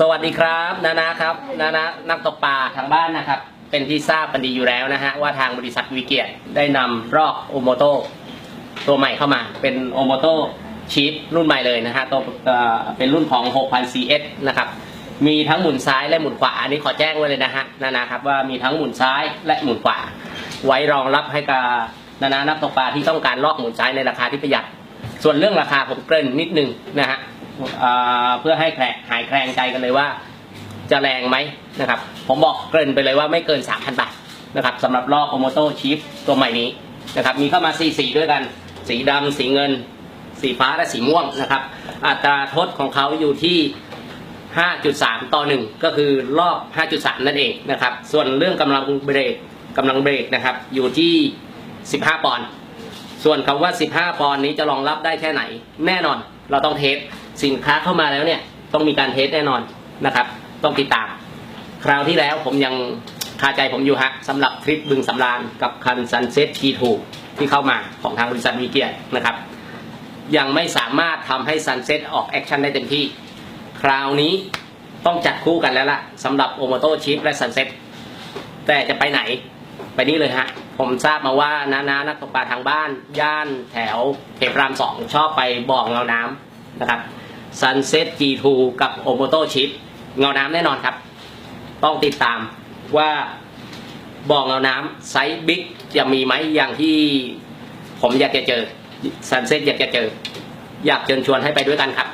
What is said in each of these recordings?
สวัสดีครับนานะครับนานะนักตกปลาทางบ้านนะครับ เป็นที่ทราบกันดีอยู่แล้วนะฮะว่าทางบริษัทวิเกียรติได้นำรอกโอโมโตตัวใหม่เข้ามาเป็นโอโมโตชีฟรุ่นใหม่เลยนะฮะตัวเอ่อเป็นรุ่นของ 6000 CS นะครับ มีทั้งหมุนซ้ายและหมุนขวา อันนี้ขอแจ้งไว้เลยนะฮะนานะครับว่ามีทั้งหมุนซ้ายและหมุนขวา ไว้รองรับให้กับนานานักตกปลาที่ต้องการลอกหมุนซ้ายในราคาที่ประหยัด ส่วนเรื่องราคาผมเกริ่นนิดนึงนะฮะ เพื่อให้แคลหายแคลงใจกันเลยว่า จะแรงไหมนะครับ ผมบอกเกินไปเลยว่าไม่เกิน 3,000 บาทนะครับสำหรับลอกโอโมโตชีฟตัวใหม่นี้นะครับ มีเข้ามา4สีด้วยกัน สีดำสีเงิน สีฟ้าและสีม่วงนะครับ อัตราทดของเขาอยู่ที่ 5.3 ต่อ 1 ก็คือรอบ 5.3 นั่นเองนะครับ ส่วนเรื่องกำลังเบรกกำลังเบรกนะครับ อยู่ที่ 15 ปอนด์ส่วนคำว่า 15 ปอนด์นี้จะรองรับได้แค่ไหน แน่นอนเราต้องเทส สินค้าเข้ามาแล้วเนี่ยต้องมีการเทสแน่นอนนะครับ ต้องติดตาม คราวที่แล้วผมยังคาใจผมอยู่ฮะสำหรับทริปบึงสำราญกับคันซันเซ็ตทีทูที่เข้ามาของทางบริษัทวีเกียรตินะครับ ยังไม่สามารถทำให้ซันเซ็ตออกแอคชั่นได้เต็มที่ คราวนี้ต้องจัดคู่กันแล้วล่ะสำหรับโอโมโตชิปและซันเซ็ตแต่จะไปไหนไปนี่เลยฮะ ผมทราบมาว่านานานักตกปลาทางบ้าน ย่านแถวเทพรามสองชอบไปบ่อเงาน้ำนะครับ Sunset G2 กับโอโมโตชิปเงาน้ำแน่นอนครับ ต้องติดตามว่าบ่อเงาน้ำไซส์บิ๊กจะมีไหมอย่างที่ผมอยากจะเจอ Sunset อยากจะเจอ อยากเชิญชวนให้ไปด้วยกันครับ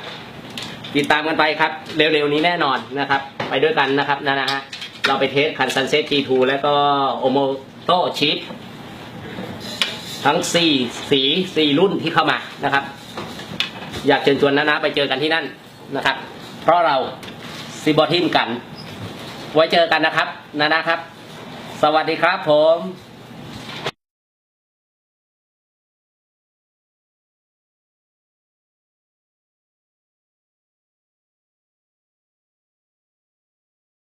ติดตามกันไปครับ เร็วๆนี้แน่นอนนะครับ ไปด้วยกันนะครับนะนะฮะเราไปเทสคัน Sunset G2 แล้วก็โอโมโตชิปทั้ง 4 สี 4 รุ่นที่เข้ามานะครับ อยากเชิญชวนนะนะไปเจอกันที่นั่นนะครับ เพราะเราซีบอทิมกัน ไว้เจอกันนะครับนะนะครับ สวัสดีครับผม